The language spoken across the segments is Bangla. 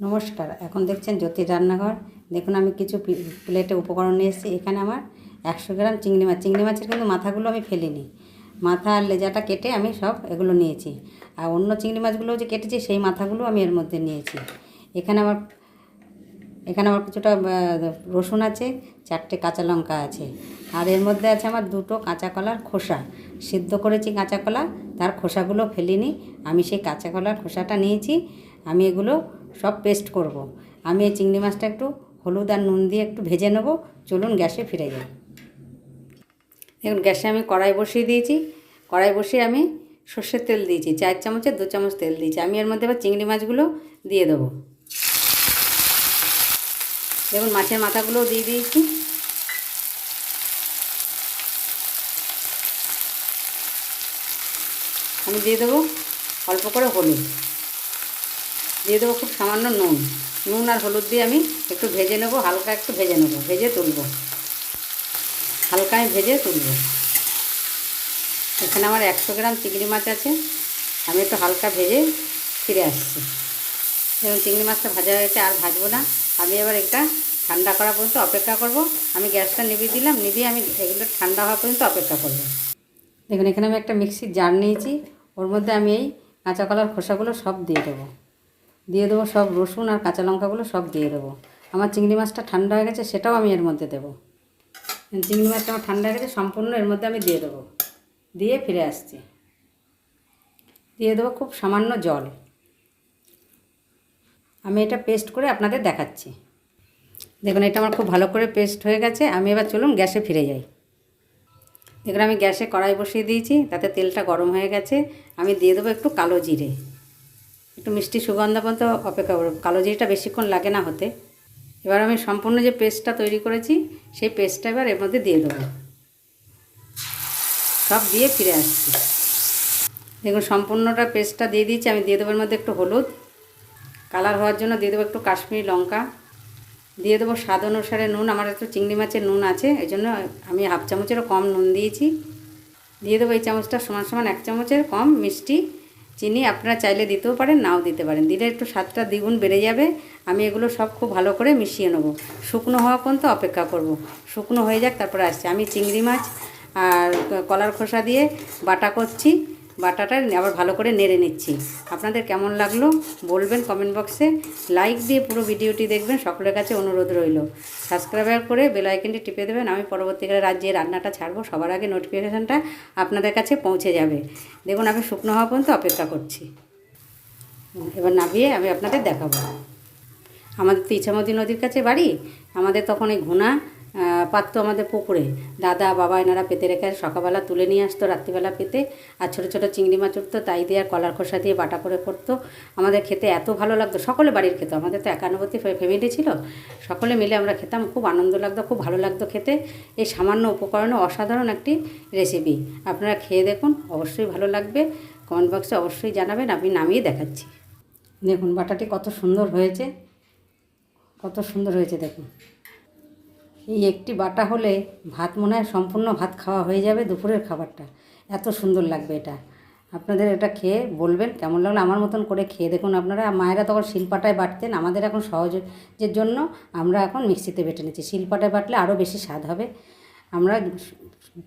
নমস্কার, এখন দেখছেন জ্যোতি রান্নাঘর। দেখুন, আমি কিছু প্লেটে উপকরণ নিয়ে এসেছি। এখানে আমার একশো গ্রাম চিংড়ি মাছ। চিংড়ি মাছের কিন্তু মাথাগুলো আমি ফেলিনি। মাথা আর লেজাটা কেটে আমি সব এগুলো নিয়েছি। আর অন্য চিংড়ি মাছগুলো যে কেটেছি, সেই মাথাগুলো আমি এর মধ্যে নিয়েছি। এখানে আমার এখানে আমার কিছুটা রসুন আছে, চারটে কাঁচা লঙ্কা আছে। আর এর মধ্যে আছে আমার দুটো কাঁচা কলার খোসা। সিদ্ধ করেছি কাঁচা কলা, তার খোসাগুলো ফেলিনি। আমি সেই কাঁচা কলার খোসাটা নিয়েছি। আমি এগুলো সব পেস্ট করব। আমি এই চিংড়ি মাছটা একটু হলুদ আর নুন দিয়ে একটু ভেজে নেব। চলুন গ্যাসে ফিরে যাই। দেখুন, গ্যাসে আমি কড়াই বসিয়ে দিয়েছি। কড়াই বসিয়ে আমি সর্ষের তেল দিয়েছি। চার চামচের দু চামচ তেল দিয়েছি। আমি এর মধ্যে এবার চিংড়ি মাছগুলো দিয়ে দেবো। দেখুন, মাছের মাথাগুলোও দিয়ে দিয়েছি। আমি দিয়ে দেবো অল্প করে হলুদ। দিয়ে দেবো খুব সামান্য নুন। নুন আর হলুদ দিয়ে আমি একটু ভেজে নেব, হালকা একটু ভেজে নেব, ভেজে তুলবো। হালকা আমি ভেজে তুলবো। এখানে আমার একশো গ্রাম চিংড়ি মাছ আছে, আমি একটু হালকা ভেজে ফিরে আসছি। যেমন চিংড়ি মাছটা ভাজা হয়েছে, আর ভাজবো না। আমি এবার এটা ঠান্ডা করা পর্যন্ত অপেক্ষা করব। আমি গ্যাসটা নিভিয়ে দিলাম, নিভিয়ে আমি এগুলো ঠান্ডা হওয়া পর্যন্ত অপেক্ষা করব। দেখুন, এখানে আমি একটা মিক্সির জার নিয়েছি, ওর মধ্যে আমি এই কাঁচা কলার খোসাগুলো সব দিয়ে দেবো। দিয়ে দেবো সব রসুন আর কাঁচা লঙ্কাগুলো সব দিয়ে দেবো। আমার চিংড়ি মাছটা ঠান্ডা হয়ে গেছে, সেটাও আমি এর মধ্যে দেবো। চিংড়ি মাছটা আমার ঠান্ডা হয়ে গেছে, সম্পূর্ণ এর মধ্যে আমি দিয়ে দেবো। দিয়ে ফিরে আসছি। দিয়ে দেবো খুব সামান্য জল। আমি এটা পেস্ট করে আপনাদের দেখাচ্ছি। দেখুন, এটা আমার খুব ভালো করে পেস্ট হয়ে গেছে। আমি এবার চলুন গ্যাসে ফিরে যাই। দেখুন, আমি গ্যাসে কড়াই বসিয়ে দিয়েছি, তাতে তেলটা গরম হয়ে গেছে। আমি দিয়ে দেবো একটু কালো জিরে। একটু মিষ্টি সুগন্ধ পর্যন্ত অপেক্ষা করব কালো জিরেটা বেশিক্ষণ লাগে না হতে। এবার আমি সম্পূর্ণ যে পেস্টটা তৈরি করেছি, সেই পেস্টটা এবার এর মধ্যে দিয়ে দেবো। সব দিয়ে ফিরে আসছি। দেখুন, সম্পূর্ণটা পেস্টটা দিয়ে দিয়েছি। আমি দিয়ে দেবো এর মধ্যে একটু হলুদ। কালার হওয়ার জন্য দিয়ে দেবো একটু কাশ্মীরি লঙ্কা। দিয়ে দেবো স্বাদ অনুসারে নুন। আমার একটু চিংড়ি মাছের নুন আছে, এই জন্য আমি হাফ চামচেরও কম নুন দিয়েছি। দিয়ে দেবো এই চামচটা সমান সমান এক চামচের কম মিষ্টি। চিনি আপনারা চাইলে দিতেও পারেন, নাও দিতে পারেন। দিলে একটু স্বাদটা দ্বিগুণ বেড়ে যাবে। আমি এগুলো সব খুব ভালো করে মিশিয়ে নেব। শুকনো হওয়া পর্যন্ত অপেক্ষা করব। শুকনো হয়ে যাক, তারপরে আসছে। আমি চিংড়ি মাছ আর কলার খোসা দিয়ে বাটা করছি। বাটাটা আবার ভালো করে নেড়ে নিচ্ছি। আপনাদের কেমন লাগল বলবেন কমেন্ট বক্সে লাইক দিয়ে পুরো ভিডিওটি দেখবেন, সকলের কাছে অনুরোধ রইল। সাবস্ক্রাইবার করে বেল আইকনটি টিপে দেবেন, আমি পরবর্তীকালে রাজ্যে রান্নাটা ছাড়বো, সবার আগে নোটিফিকেশানটা আপনাদের কাছে পৌঁছে যাবে। দেখুন, আমি শুকনো হওয়া পর্যন্ত অপেক্ষা করছি। এবার নামিয়ে আমি আপনাদের দেখাবো। আমাদের তো ইছামতি নদীর কাছে বাড়ি, আমাদের তখন এই ঘোনা পাততো আমাদের পুকুরে। দাদা, বাবা এনারা পেতে রেখে সকালবেলা তুলে নিয়ে আসতো, রাত্রিবেলা পেতে। আর ছোটো ছোটো চিংড়ি মাছ উঠতো, তাই দিয়ে আর কলার খোসা দিয়ে বাটা করে করতো। আমাদের খেতে এত ভালো লাগতো, সকলে বাড়ির খেতো, আমাদের তো একান্নবর্তী ফ্যামিলি ছিল। সকলে মিলে আমরা খেতাম, খুব আনন্দ লাগতো, খুব ভালো লাগতো খেতে। এই সামান্য উপকরণে অসাধারণ একটি রেসিপি আপনারা খেয়ে দেখুন, অবশ্যই ভালো লাগবে। কমেন্ট বক্সে অবশ্যই জানাবেন, আমি নামিয়ে দেখাচ্ছি। দেখুন, বাটাটি কত সুন্দর হয়েছে। কত সুন্দর হয়েছে, দেখুন। এই একটি বাটা হলে ভাত মনে হয় সম্পূর্ণ ভাত খাওয়া হয়ে যাবে দুপুরের খাবারটা। এত সুন্দর লাগবে এটা। আপনাদের এটা খেয়ে বলবেন কেমন লাগল আমার মতন করে খেয়ে দেখুন আপনারা। মায়েরা তখন শিলপাটায় বাটতেন, আমাদের এখন সহজের জন্য আমরা এখন মিক্সিতে বেটে নিচ্ছি। শিলপাটায় বাটলে আরও বেশি স্বাদ হবে। আমরা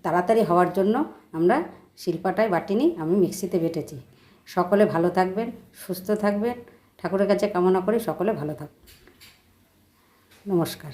তাড়াতাড়ি হওয়ার জন্য আমরা শিলপাটায় বাটিনি, আমি মিক্সিতে বেটেছি। সকলে ভালো থাকবেন, সুস্থ থাকবেন। ঠাকুরের কাছে কামনা করি, সকলে ভালো থাকবেন নমস্কার।